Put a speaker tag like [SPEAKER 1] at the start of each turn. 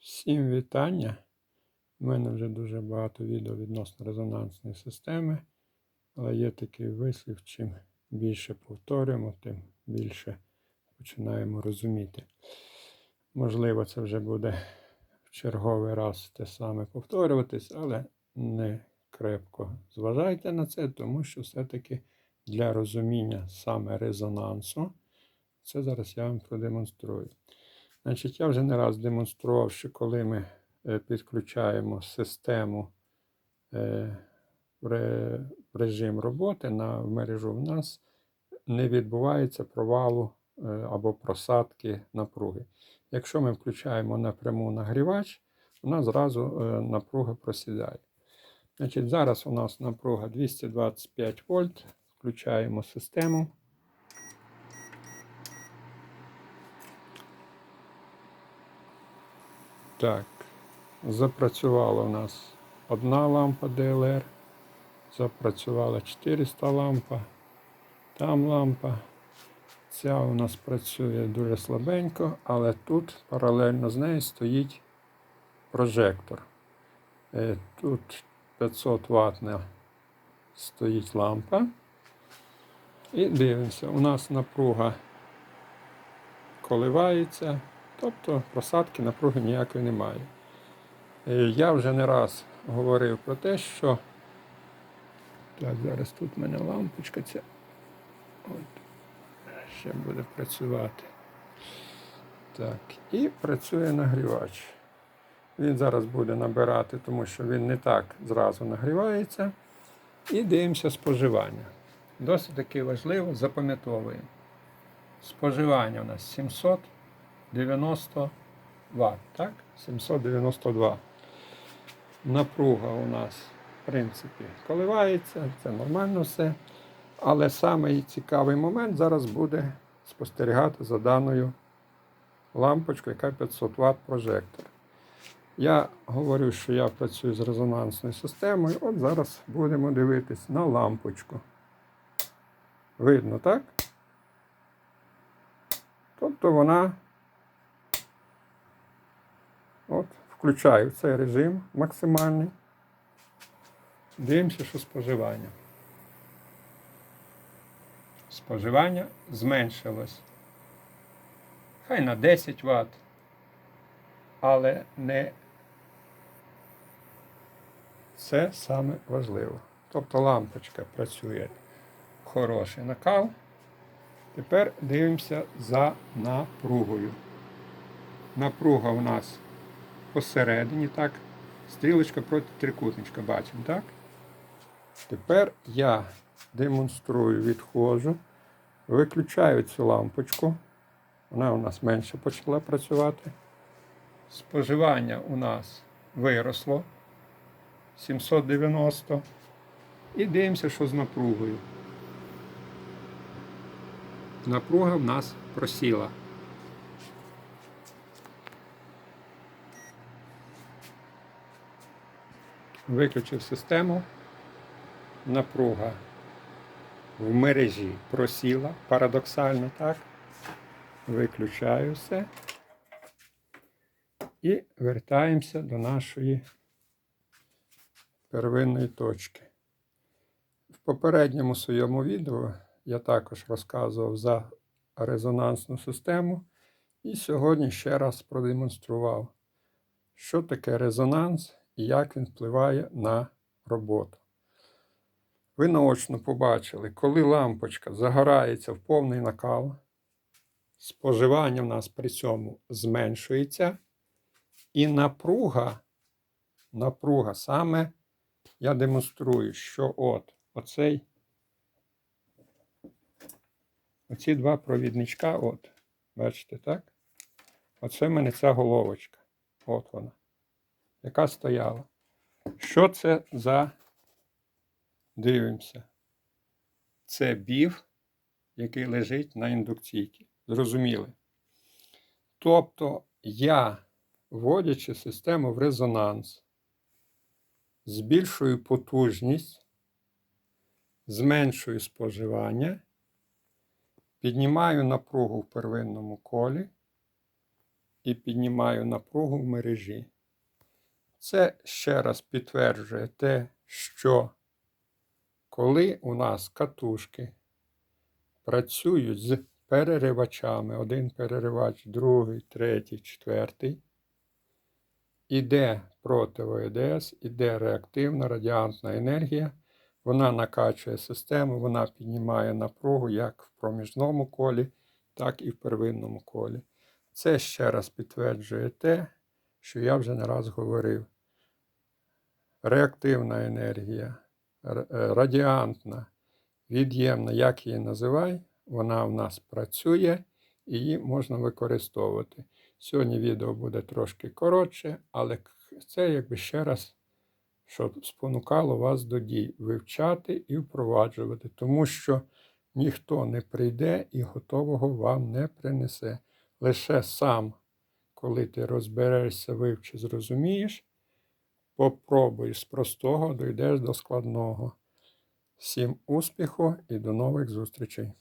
[SPEAKER 1] Всім вітання. У мене вже дуже багато відео відносно резонансної системи, але є такий вислів, чим більше повторюємо, тим більше починаємо розуміти. Можливо, це вже буде в черговий раз те саме повторюватись, але не крепко зважайте на це, тому що все-таки для розуміння саме резонансу, це зараз я вам продемонструю. Значить, я вже не раз демонстрував, що коли ми е, підключаємо систему е, в режим роботи на мережу, в нас не відбувається провалу е, або просадки напруги. Якщо ми включаємо напряму нагрівач, у нас зразу е, напруга просідає. Значить, зараз у нас напруга 225 вольт. Включаємо систему. Так, запрацювала у нас одна лампа DLR, запрацювала 400 лампа, там лампа. Ця у нас працює дуже слабенько, але тут паралельно з нею стоїть прожектор. Е, Тут 500 ватна стоїть лампа. І дивимося, у нас напруга коливається, Тобто просадки напруги ніякої немає. Е, я вже не раз говорив про те, що так, зараз тут в мене лампочка ця От. ще буде працювати. Так, І працює нагрівач. Він зараз буде набирати, тому що він не так зразу нагрівається. І дивимося споживання. Досить таки важливо, запам'ятовуємо. Споживання у нас 700. 92. так? 792. Напруга у нас, в принципі, коливається, це нормально все. Але самий цікавий момент зараз буде спостерігати за даною лампочкою, яка 500 Вт прожектор. Я говорю, що я працюю з резонансною системою. От зараз будемо дивитись на лампочку. Видно, так? Тобто вона включаю цей режим максимальний. Дивимося, що споживання. Споживання зменшилось. Хай на 10 Вт, але не це саме важливо. Тобто лампочка працює хороший накал. Тепер дивимося за напругою. Напруга у нас посередині, так, стрілочка проти трикутничка, бачимо, так? Тепер я демонструю, відходжу, виключаю цю лампочку. Вона у нас менше почала працювати. Споживання у нас виросло 790. І дивимося, що з напругою. Напруга в нас просіла. Виключив систему. Напруга в мережі просіла. Парадоксально так. Виключаю все. І вертаємося до нашої первинної точки. В попередньому своєму відео я також розказував за резонансну систему. І сьогодні ще раз продемонстрував, що таке резонанс і як він впливає на роботу. Ви наочно побачили, коли лампочка загорається в повний накал, споживання в нас при цьому зменшується, і напруга, напруга саме я демонструю, що от оцей, оці два провідничка, от, бачите, так? Оце в мене ця головочка. От вона, яка стояла. Що це за дивимося? Це бів, який лежить на індукційці. Зрозуміли? Тобто я, вводячи систему в резонанс, збільшую потужність, зменшую споживання, піднімаю напругу в первинному колі і піднімаю напругу в мережі. Це ще раз підтверджує те, що коли у нас катушки працюють з переривачами, один переривач, другий, третій, четвертий, іде проти ОЕДС, іде реактивна радіантна енергія, вона накачує систему, вона піднімає напругу як в проміжному колі, так і в первинному колі. Це ще раз підтверджує те, що я вже не раз говорив. Реактивна енергія, е, радіантна, від'ємна, як її називай, вона в нас працює і її можна використовувати. Сьогодні відео буде трошки коротше, але це якби ще раз, щоб спонукало вас до дій вивчати і впроваджувати, тому що ніхто не прийде і готового вам не принесе. Лише сам, коли ти розберешся, вивчиш, зрозумієш, попробуй з простого, дійдеш до складного. Всім успіху і до нових зустрічей!